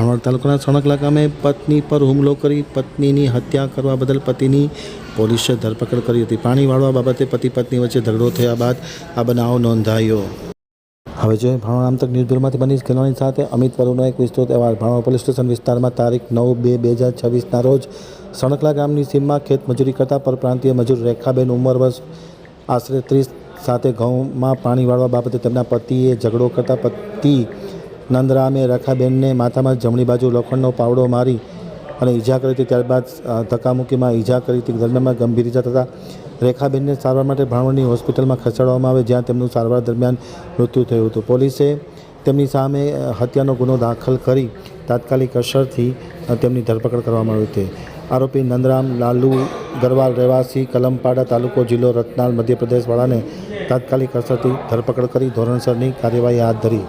લુણાવાડા તાલુકાના સણકલા ગામે પત્ની પર હુમલો કરી પત્નીની હત્યા કરવા બદલ પતિની પોલીસે ધરપકડ કરી હતી. પાણી વાળવા બાબતે પતિ પત્ની વચ્ચે ઝઘડો થયા બાદ આ બનાવ નોંધાયો. હવે જોઈએ ભાણો નામ તક ન્યૂઝ બ્યુરોમાંથી બનીશ ખેલવાની સાથે અમિત વરુનો એક વિસ્તૃત અહેવાલ. ભાણો પોલીસ સ્ટેશન વિસ્તારમાં તારીખ નવ બે બે હજાર છવ્વીસના રોજ સણકલા ગામની સીમમાં ખેત મજૂરી કરતા પરપ્રાંતીય મજૂર રેખાબેન ઉંમર વર્ષ આશરે ત્રીસ સાથે ઘઉંમાં પાણી વાળવા બાબતે તેમના પતિએ ઝઘડો કરતા પતિ નંદરામે રેખાબેનને માથામાં જમણી બાજુ લોખંડનો પાવડો મારી અને ઈજા કરી હતી. ત્યારબાદ ધક્કામુક્કીમાં ઈજા કરી હતી. દરમિયાનમાં ગંભીર ઈજા થતાં રેખાબેનને સારવાર માટે ભાણવડની હોસ્પિટલમાં ખસેડવામાં આવે, જ્યાં તેમનું સારવાર દરમિયાન મૃત્યુ થયું હતું. પોલીસે તેમની સામે હત્યાનો ગુનો દાખલ કરી તાત્કાલિક અસરથી તેમની ધરપકડ કરવામાં આવી હતી. આરોપી નંદરામ લાલુ ગરવાલ રહેવાસી, કલમપાડા તાલુકો જિલ્લો રતનાલ, મધ્યપ્રદેશવાળાને તાત્કાલિક અસરથી ધરપકડ કરી ધોરણસરની કાર્યવાહી હાથ ધરી.